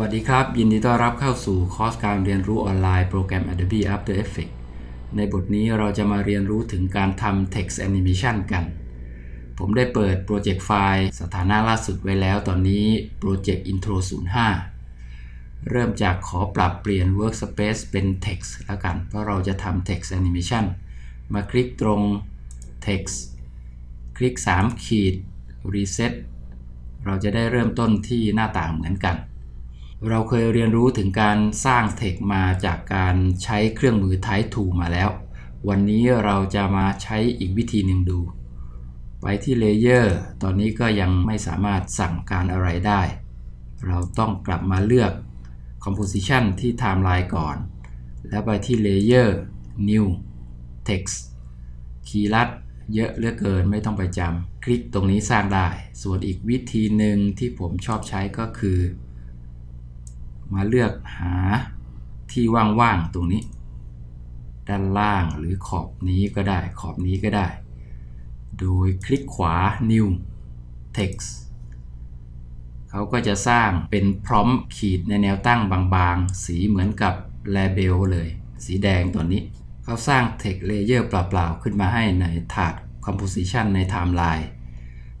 วัสดีครับ ยินดีต้อนรับเข้าสู่คอร์สการเรียนรู้ออนไลน์โปรแกรม Adobe After Effects ในบทนี้เราจะมาเรียนรู้ถึงการทำ Text Animation กัน ผมได้เปิดโปรเจกต์ไฟล์สถานะล่าสุดไว้แล้วตอนนี้โปรเจกต์ Intro 05 เริ่มจากขอปรับเปลี่ยน Workspace เป็น Text แล้วกัน เพราะเราจะทำ Text Animation มาคลิกตรง Text คลิก 3 ขีด Reset เราจะได้เริ่มต้นที่หน้าต่างเหมือนกัน เราเคยเรียนรู้ถึงการสร้างเทคมาจากการใช้เครื่องมือ Type 2 มาแล้ว วันนี้เราจะมาใช้อีกวิธีหนึ่งดู ไปที่เลเยอร์ตอนนี้ก็ยังไม่สามารถสั่งการอะไรได้ เราต้องกลับมาเลือก Composition ที่ Timeline ก่อน แล้วไปที่ Layer New Text คีย์ลัดเยอะเหลือเกินไม่ต้องไปจำคลิกตรงนี้สร้างได้ ส่วนอีกวิธีหนึ่งที่ผมชอบใช้ก็คือ มาเลือกหาที่ว่างๆตรงนี้ ด้านล่างหรือขอบนี้ก็ได้ ขอบนี้ก็ได้ โดยคลิกขวา New Text เขาก็จะสร้างเป็นพร้อมขีดในแนวตั้งบางๆ สีเหมือนกับ Label เลย สีแดงตัวนี้ เขาสร้าง Text Layer เปล่าๆ ขึ้นมาให้ในถาด Composition ใน Timeline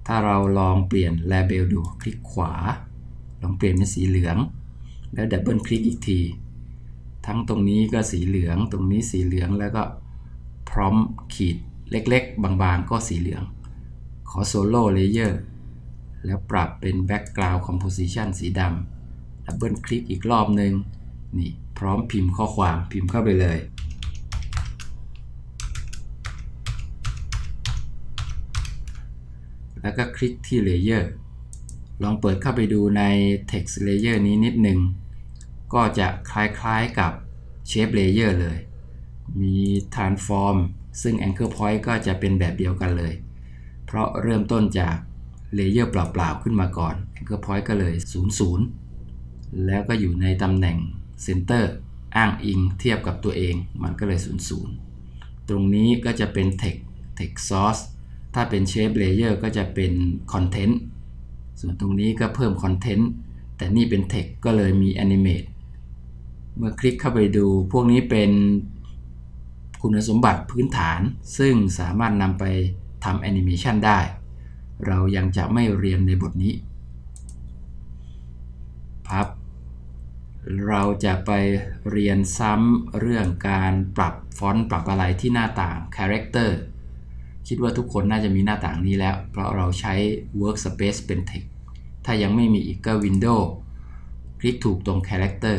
ถ้าเราลองเปลี่ยน Label ดูคลิกขวา ลองเปลี่ยนเป็นสีเหลือง แล้วดับเบิลคลิกอีกที ทั้งตรงนี้ก็สีเหลือง ตรงนี้สีเหลืองแล้วก็พร้อมขีดเล็กๆ บางๆ ก็สีเหลือง ขอโซโล่เลเยอร์แล้วปรับเป็น Background Composition สีดำดับเบิลคลิกอีกรอบหนึ่งนี่พร้อมพิมพ์ข้อความพิมพ์เข้าไปเลยแล้วก็คลิกที่ Layer ลองเปิดเข้าไปดูใน Text Layer นี้นิดหนึ่ง ก็จะคล้ายๆกับ Shape Layer เลย มี Transform ซึ่ง Anchor Point ก็จะเป็นแบบเดียวกันเลย เพราะเริ่มต้นจากเลเยอร์เปล่า ๆ ขึ้นมาก่อน Anchor Point ก็เลย 00 แล้วก็อยู่ในตำแหน่ง Center อ้างอิงเทียบกับตัวเองมันก็เลย 00 ตรงนี้ก็จะเป็น Text Text Source ถ้าเป็น Shape Layer ก็จะเป็น Content ส่วนตรงนี้ก็เพิ่ม Content แต่นี่เป็น Text ก็เลยมี Animate เมื่อคลิกเข้าไปดูพวกนี้เป็นคุณสมบัติพื้นฐาน ซึ่งสามารถนำไปทำแอนิเมชันได้ เรายังจะไม่เรียนในบทนี้พับเราจะไปเรียนซ้ำเรื่องการปรับฟอนต์ปรับอะไรที่หน้าต่าง Character คิดว่าทุกคนน่าจะมีหน้าต่างนี้แล้ว เพราะเราใช้ Workspace เป็น Text ถ้ายังไม่มีอีกก็ Windows คลิกถูกตรง Character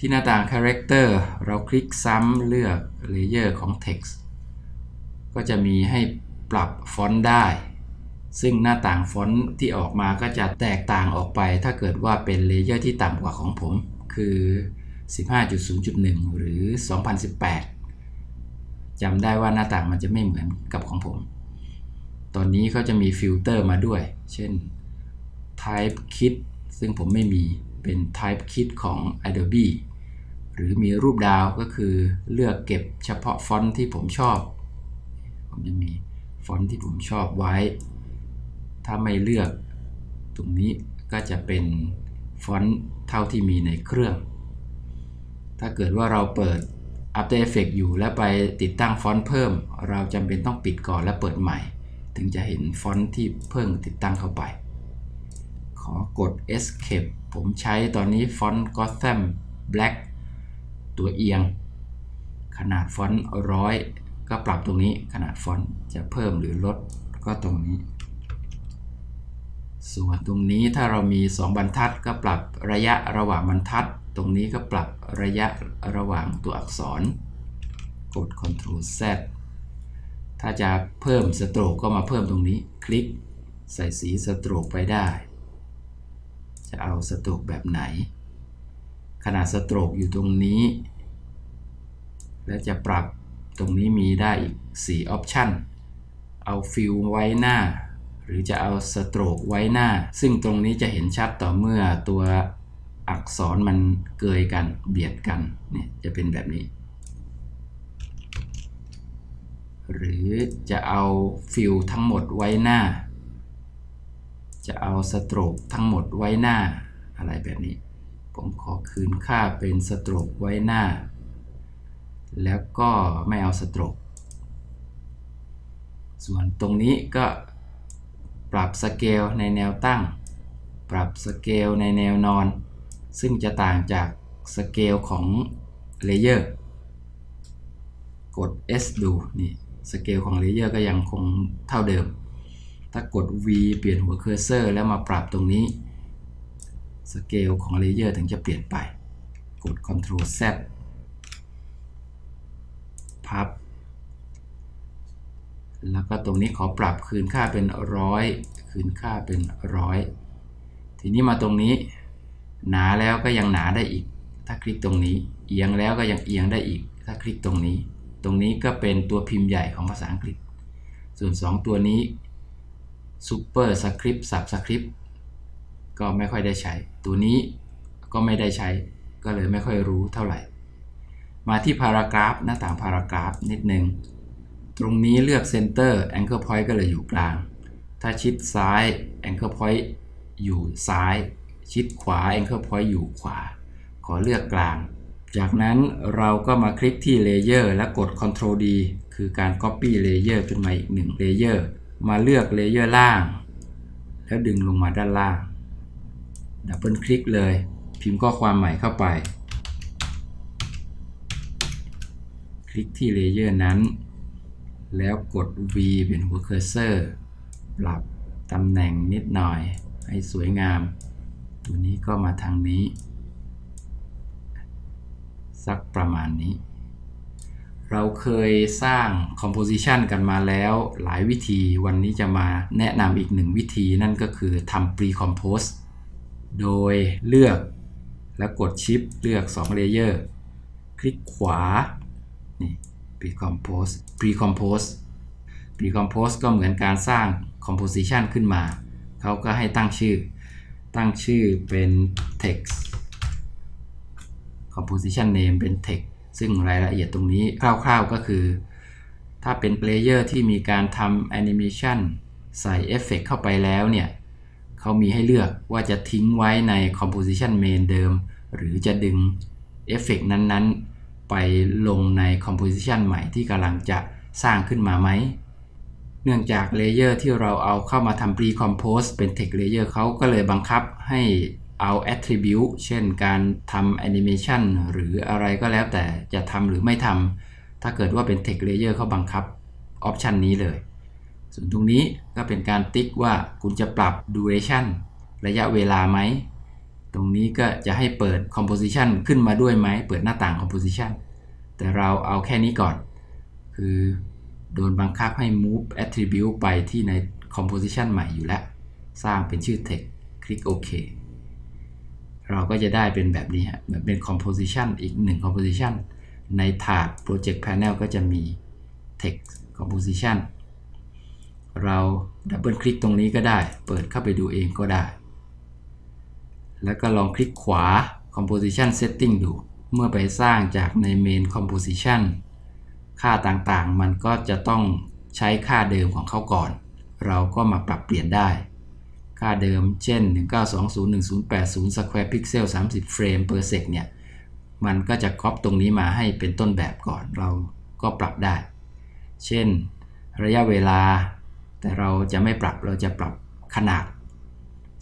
ที่หน้าต่าง Character เราคลิกซ้ำเลือก Layer ของ Text ก็จะมีให้ปรับฟอนต์ได้ ซึ่งหน้าต่างฟอนต์ที่ออกมาก็จะแตกต่างออกไป ถ้าเกิดว่าเป็นเลเยอร์ที่ต่ำกว่าของผม คือ 15.0.1 หรือ 2018จำได้ว่าหน้าต่างมันจะไม่เหมือนกับของผม ตอนนี้เขาจะมีฟิลเตอร์มาด้วย เช่น Type Kit ซึ่งผมไม่มีเป็น Type Kit ของ Adobe หรือมีรูปดาวก็คือเลือกเก็บเฉพาะฟอนต์ที่ผมชอบ ผมจะมีฟอนต์ที่ผมชอบไว้ ถ้าไม่เลือกตรงนี้ก็จะเป็นฟอนต์เท่าที่มีในเครื่อง ถ้าเกิดว่าเราเปิด After Effects อยู่แล้วไปติดตั้งฟอนต์เพิ่ม เราจำเป็นต้องปิดก่อนแล้วเปิดใหม่ ถึงจะเห็นฟอนต์ที่เพิ่งติดตั้งเข้าไป ขอกด Escape ผมใช้ตอนนี้ฟอนต์ Gotham Black ตัวเอียง ขนาดฟอนต์ร้อยก็ปรับตรงนี้ขนาดฟอนต์จะเพิ่มหรือลดก็ตรงนี้ ส่วนตรงนี้ถ้าเรามี 2 บรรทัดก็ปรับระยะระหว่างบรรทัด ตรงนี้ก็ปรับระยะระหว่างตัวอักษร กด Ctrl Z ถ้าจะเพิ่มสโตรกก็มาเพิ่มตรงนี้ คลิกใส่สีสโตรกไปได้ จะเอาสโตรกแบบไหน นาดสโตรกอยู่ตรงนี้ และจะปรับตรงนี้มีได้อีก 4 ออปชันเอาฟิลไว้หน้า หรือจะเอาสโตรกไว้หน้า ซึ่งตรงนี้จะเห็นชัดต่อเมื่อตัวอักษรมันเกยกันเบียดกันเนี่ยจะเป็นแบบนี้ หรือจะเอาฟิลทั้งหมดไว้หน้า จะเอาสโตรกทั้งหมดไว้หน้าอะไรแบบนี้ ผมขอคืนค่าเป็นสโตรกไว้หน้า แล้วก็ไม่เอาสโตรก ส่วนตรงนี้ก็ปรับสเกลในแนวตั้ง ปรับสเกลในแนวนอน ซึ่งจะต่างจากสเกลของเลเยอร์ กด S ดูนี่สเกลของเลเยอร์ก็ยังคงเท่าเดิม ถ้ากด V เปลี่ยนหัวเคอร์เซอร์แล้วมาปรับตรงนี้ สเกลของเลเยอร์ถึงจะเปลี่ยนไป กด Ctrl Z พับ แล้วก็ตรงนี้ขอปรับคืนค่าเป็นร้อยคืนค่าเป็นร้อยทีนี้มาตรงนี้ หนาแล้วก็ยังหนาได้อีก ถ้าคลิกตรงนี้ เอียงแล้วก็ยังเอียงได้อีก ถ้าคลิกตรงนี้ ตรงนี้ก็เป็นตัวพิมพ์ใหญ่ของภาษาอังกฤษ ส่วน 2 ตัวนี้ Super Script Subscript ก็ไม่ค่อยได้ใช้ ตัวนี้ก็ไม่ได้ใช้ ก็เลยไม่ค่อยรู้เท่าไหร่ มาที่ Paragraph หน้าต่าง Paragraph นิดนึง ตรงนี้เลือก Center Anchor Point ก็เลยอยู่กลาง ถ้าชิดซ้าย Anchor Point อยู่ซ้าย ชิดขวา Anchor Point อยู่ขวา ขอเลือกกลาง จากนั้นเราก็มาคลิกที่ Layer และกด Ctrl D คือการ Copy Layer ขึ้นมาอีกหนึ่ง Layer มาเลือก Layer ล่าง แล้วดึงลงมาด้านล่าง ดับเบิลคลิกเลย พิมพ์ข้อความใหม่เข้าไป คลิกที่ Layer นั้น แล้วกด V เป็นหัวเคอร์เซอร์ ปรับตำแหน่งนิดหน่อย ให้สวยงาม ตัวนี้ก็มาทางนี้ สักประมาณนี้ เราเคยสร้าง composition กันมาแล้วหลายวิธี วันนี้จะมาแนะนำอีกหนึ่งวิธีนั่นก็คือทำ pre-compose โดยเลือกแล้วกด shift เลือก2 layer คลิกขวา นี่ pre-compose pre-compose pre-compose ก็เหมือนการสร้าง composition ขึ้นมา เขาก็ให้ตั้งชื่อ ตั้งชื่อเป็น text composition name เป็น text ซึ่งรายละเอียดตรงนี้คร่าวๆก็คือ ถ้าเป็น player ที่มีการทำ animation ใส่เอฟเฟกเข้าไปแล้วเนี่ย เขามีให้เลือกว่าจะทิ้งไว้ใน composition main เดิม หรือจะดึงเอฟเฟกนั้นๆ ไปลงใน composition ใหม่ที่กำลังจะสร้างขึ้นมาไหม เนื่องจากเลเยอร์ที่เราเอาเข้ามาทำ pre-compose เป็น text layer เขาก็เลยบังคับให้เอา attribute เช่นการทำ animation หรืออะไรก็แล้วแต่จะทำหรือไม่ทำ ถ้าเกิดว่าเป็น text layer เขาบังคับ option นี้เลย ส่วนตรงนี้ก็เป็นการติ๊กว่าคุณจะปรับ duration ระยะเวลาไหม ตรงนี้ก็จะให้เปิด composition ขึ้นมาด้วยไหม เปิดหน้าต่าง composition แต่เราเอาแค่นี้ก่อน คือโดนบังคับให้ move attribute ไปที่ใน composition ใหม่อยู่แล้ว สร้างเป็นชื่อ text คลิกโอเคเราก็จะได้เป็นแบบนี้ฮะเหมือนเป็น composition อีกหนึ่ง composition ในถาด project panel ก็จะมี text composition เราดับเบิลคลิกตรงนี้ก็ได้ เปิดเข้าไปดูเองก็ได้ แล้วก็ลองคลิกขวา composition setting ดู เมื่อไปสร้างจากใน main composition ค่าต่างๆ มันก็จะต้องใช้ค่าเดิมของเขาก่อน เราก็มาปรับเปลี่ยนได้ ค่าเดิมเช่น 19201080 square pixel 30 frame per sec เนี่ย มันก็จะก๊อปตรงนี้มาให้เป็นต้นแบบก่อน เราก็ปรับได้ เช่น ระยะเวลา แต่เราจะไม่ปรับเราจะปรับขนาด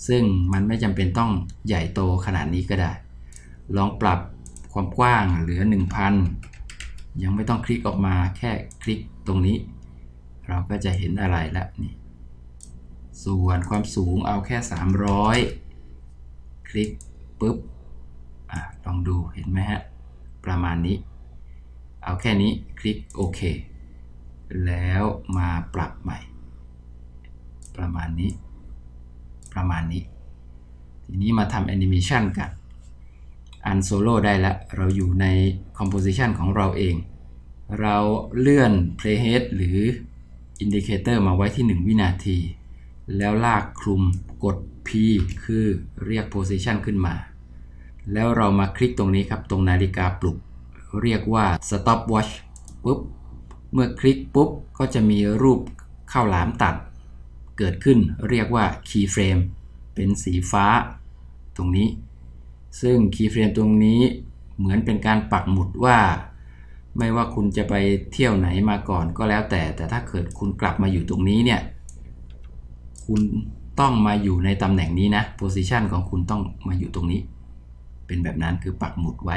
ซึ่งมันไม่จำเป็นต้องใหญ่โตขนาดนี้ก็ได้ ลองปรับความกว้างเหลือ 1000 ยังไม่ต้องคลิกออกมาแค่คลิกตรงนี้ เราก็จะเห็นอะไรแล้วนี่ส่วนความสูงเอาแค่ 300 คลิกปุ๊บอลองดูเห็นไหมฮะ ประมาณนี้ เอาแค่นี้คลิกโอเค แล้วมาปรับใหม่ ประมาณนี้ ประมาณนี้ ทีนี้มาทำแอนิเมชันกัน อันโซโล่ได้ล้วเราอยู่ใน composition ของเราเอง เราเลื่อน playhead หรือ indicator มาไว้ที่ 1 วินาที แล้วลากคลุมกด P คือเรียก position ขึ้นมา แล้วเรามาคลิกตรงนี้ครับ ตรงนาฬิกาปลุก เรียกว่า stop watch ปุ๊บ เมื่อคลิกปุ๊บ ก็จะมีรูปข้าวหลามตัด เกิดขึ้นเรียกว่า keyframe เป็นสีฟ้า ตรงนี้ ซึ่งคีย์เฟรมตรงนี้เหมือนเป็นการปักหมุดว่า ไม่ว่าคุณจะไปเที่ยวไหนมาก่อนก็แล้วแต่ แต่ถ้าเกิดคุณกลับมาอยู่ตรงนี้เนี่ย คุณต้องมาอยู่ในตำแหน่งนี้นะโพซิชันของคุณต้องมาอยู่ตรงนี้ เป็นแบบนั้นคือปักหมุดไว้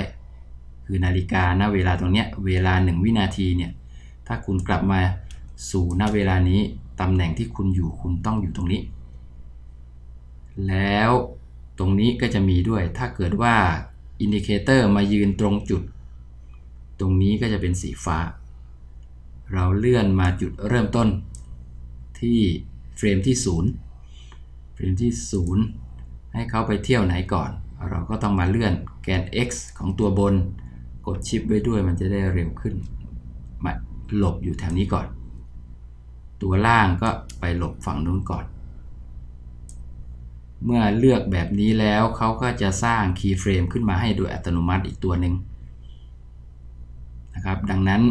คือนาฬิกาณเวลาตรงเนี้ยเวลา 1 วินาทีเนี่ย ถ้าคุณกลับมาสู่ณเวลานี้ ตำแหน่งที่คุณอยู่คุณต้องอยู่ตรงนี้ แล้วตรงนี้ก็จะมีด้วย ถ้าเกิดว่าอินดิเคเตอร์มายืนตรงจุด ตรงนี้ก็จะเป็นสีฟ้า เราเลื่อนมาจุดเริ่มต้นที่เฟรมที่ 0 เฟรมที่ 0 ให้เขาไปเที่ยวไหนก่อน เราก็ต้องมาเลื่อนแกน x ของตัวบน กดชิปไว้ด้วยมันจะได้เร็วขึ้น มาหลบอยู่แถวนี้ก่อน ตัวล่างก็ไปหลบฝั่งนู้นก่อน เมื่อเลือกแบบนี้แล้วเขาก็จะสร้างคีย์เฟรมขึ้นมาให้โดยอัตโนมัติอีกตัวหนึ่งนะครับ ดังนั้น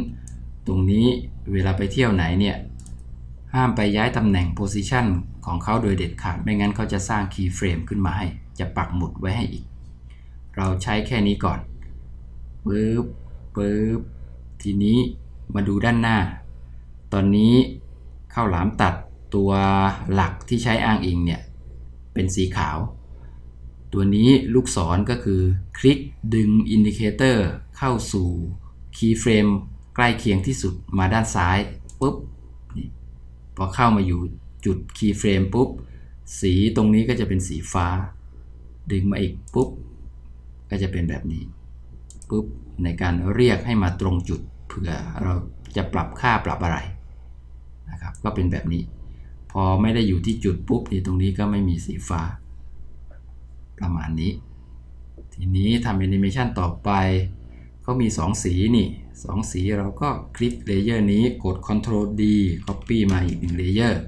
ตรงนี้เวลาไปเที่ยวไหนเนี่ย ห้ามไปย้ายตำแหน่ง position ของเขาโดยเด็ดขาด ไม่งั้นเขาจะสร้างคีย์เฟรมขึ้นมาให้ จะปักหมุดไว้ให้อีก เราใช้แค่นี้ก่อนปึ๊บปึ๊บทีนี้มาดูด้านหน้า ตอนนี้ ข้าวหลามตัดตัวหลักที่ใช้อ้างอิงเนี่ยเป็นสีขาว ตัวนี้ลูกศรก็คือคลิกดึงอินดิเคเตอร์เข้าสู่คีย์เฟรมใกล้เคียงที่สุดมาด้านซ้ายปุ๊บพอเข้ามาอยู่จุดคีย์เฟรมปุ๊บ สีตรงนี้ก็จะเป็นสีฟ้า ดึงมาอีกปุ๊บ ก็จะเป็นแบบนี้ปุ๊บในการเรียกให้มาตรงจุดเผื่อเราจะปรับค่าปรับอะไร นะครับ ก็เป็นแบบนี้ พอไม่ได้อยู่ที่จุดปุ๊บนี่ตรงนี้ก็ไม่มีสีฟ้า ประมาณนี้ ทีนี้ทำแอนิเมชันต่อไปเขามี 2 สีนี่2สีเราก็คลิกเลเยอร์นี้กด Ctrl D Copy มาอีกหนึ่งเลเยอร์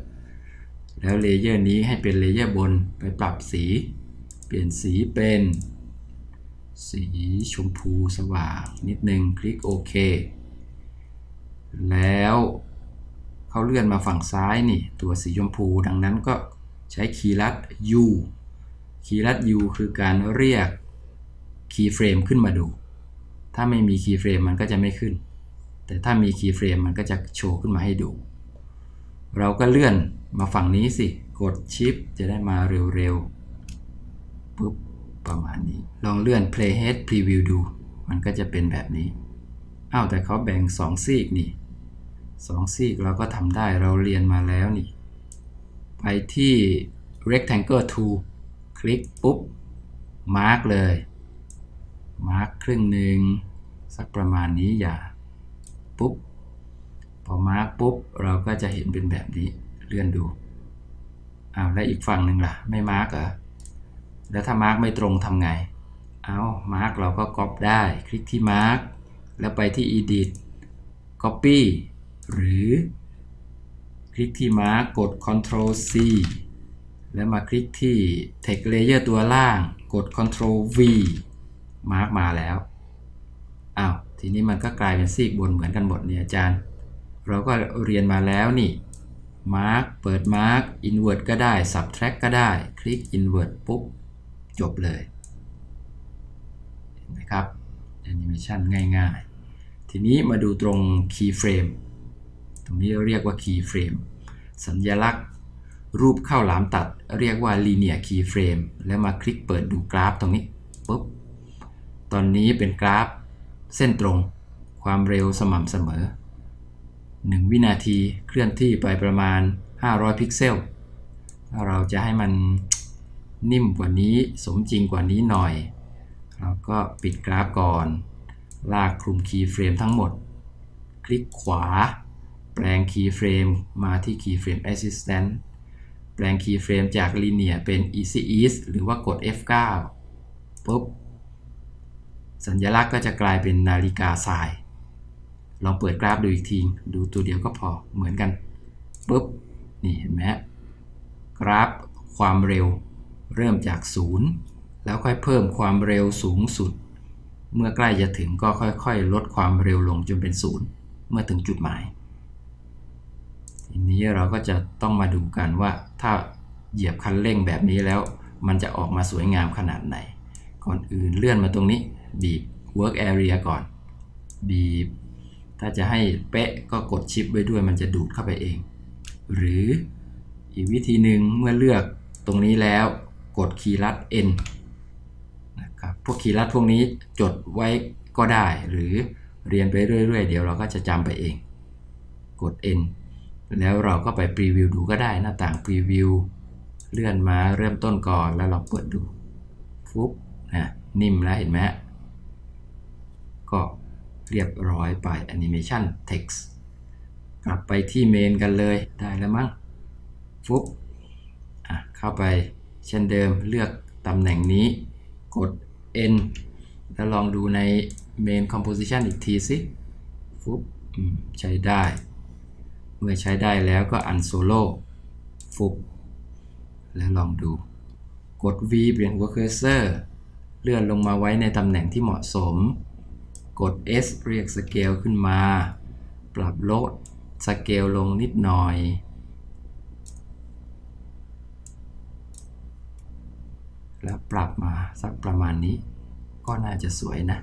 แล้วเลเยอร์นี้ให้เป็นเลเยอร์บนไปปรับสี เปลี่ยนสีเป็น สีชมพูสว่างนิดนึงคลิกโอเค แล้ว เขาเลื่อนมาฝั่งซ้ายนี่ ตัวสีชมพูดังนั้นก็ใช้คีย์ลัด U คีย์ลัด U คือการเรียกคีย์เฟรมขึ้นมาดู ถ้าไม่มีคีย์เฟรมมันก็จะไม่ขึ้น แต่ถ้ามีคีย์เฟรมมันก็จะโชว์ขึ้นมาให้ดู เราก็เลื่อนมาฝั่งนี้สิ กดชิปจะได้มาเร็วๆปุ๊บประมาณนี้ ลองเลื่อน playhead preview ดู มันก็จะเป็นแบบนี้ อ้าวแต่เขาแบ่ง 2 ซีกนี่ 2ซีกเราก็ทำได้เราเรียนมาแล้วนี่ ไปที่ rectangle tool คลิกปุ๊บ มาร์กเลย มาร์กครึ่งหนึ่งสักประมาณนี้อย่า ปุ๊บ พอมาร์กปุ๊บ เราก็จะเห็นเป็นแบบนี้ เลื่อนดูอ้าวแล้วอีกฝั่งหนึ่งล่ะ ไม่มาร์กเหรอ แล้วถ้ามาร์กไม่ตรงทำไง เอามาร์กเราก็ก๊อปได้ คลิกที่มาร์กแล้วไปที่ edit copy หรือคลิกที่มาร์กกด Ctrl C แล้วมาคลิกที่ Text Layer ตัวล่างกด Ctrl V มาร์กมาแล้ว อ้าว ทีนี้มันก็กลายเป็นซีกบนเหมือนกันหมดเนี่ยอาจารย์ เราก็เรียนมาแล้วนี่มาร์กเปิดมาร์ก invert ก็ได้ subtract ก็ได้ คลิก invert ปุ๊บ จบเลยเห็นไหมครับแอนิเมชันง่ายๆ ทีนี้มาดูตรง keyframe รงนี้เรียกว่า keyframe สัญลักษณ์ รูปเข้าหลามตัด เรียกว่า linear keyframe แล้วมาคลิกเปิดดูกราฟตรงนี้ปุ๊บตอนนี้เป็นกราฟ เส้นตรง ความเร็วสม่ำเสมอ 1 วินาทีเคลื่อนที่ไปประมาณ 500 พิกเซลถ้าเราจะให้มันนิ่มกว่านี้สมจริงกว่านี้หน่อย เราก็ปิดกราฟก่อน ลากคลุมคีย์เฟรมทั้งหมด คลิกขวา แปลงคีย์เฟรมมาที่คีย์เฟรม Assistant แปลงคีย์เฟรมจาก Linear เป็น Easy Ease หรือว่ากด F9 ปุ๊บ สัญลักษณ์ก็จะกลายเป็นนาฬิกาทราย ลองเปิดกราฟดูอีกที ดูตัวเดียวก็พอเหมือนกันปุ๊บ นี่เห็นไหมกราฟความเร็วเริ่มจาก 0 แล้วค่อยเพิ่มความเร็วสูงสุด เมื่อใกล้จะถึงก็ค่อยๆ ลดความเร็วลงจนเป็น 0 เมื่อถึงจุดหมาย นี้เราก็จะต้องมาดูกันว่าถ้าเหยียบคันเร่งแบบนี้แล้ว มันจะออกมาสวยงามขนาดไหน ก่อนอื่นเลื่อนมาตรงนี้ บีบ work area ก่อน บีบ ถ้าจะให้เป๊ะก็กดชิปไว้ด้วยมันจะดูดเข้าไปเอง หรืออีกวิธีหนึ่งเมื่อเลือกตรงนี้แล้วกดคีย์ลัด N นะครับพวกคีย์ลัดพวกนี้จดไว้ก็ได้ หรือเรียนไปเรื่อยๆ เดี๋ยวเราก็จะจำไปเอง กด N แล้วเราก็ไปพรีวิวดูก็ได้หน้าต่างพรีวิวเลื่อนมาเริ่มต้นก่อนแล้วเราเปิดดูฟุบนะนิ่มแล้วเห็นไหมก็เรียบร้อยไป Animation Text กลับไปที่เมนกันเลยได้แล้วมั้งฟุบอะเข้าไปเช่นเดิมเลือกตำแหน่งนี้กด N แล้วลองดูใน Main Composition อีกทีสิฟุบใช้ได้ เมื่อใช้ได้แล้วก็ Unfollow ฟุบแล้วลองดู กด V เปลี่ยนหัวเคอร์เซอร์เลื่อนลงมาไว้ในตำแหน่งที่เหมาะสม กด S เรียกสเกลขึ้นมา ปรับลดสเกลลงนิดหน่อย แล้วปรับมาสักประมาณนี้ ก็น่าจะสวยนะ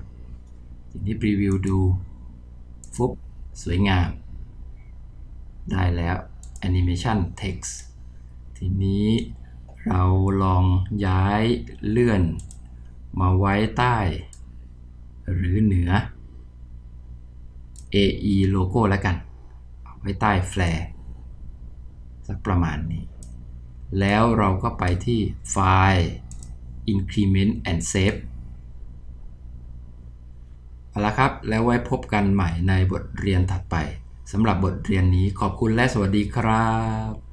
ทีนี้พรีวิวดู ฟุบสวยงาม ได้แล้ว Animation Text ทีนี้เราลองย้ายเลื่อน มาไว้ใต้ หรือเหนือ AE โลโก้แล้วกัน เอาไว้ใต้แฟลร์สักประมาณนี้ แล้วเราก็ไปที่ไฟล์ increment and save เอาละครับ แล้วไว้พบกันใหม่ในบทเรียนถัดไป สำหรับบทเรียนนี้ขอบคุณและสวัสดีครับ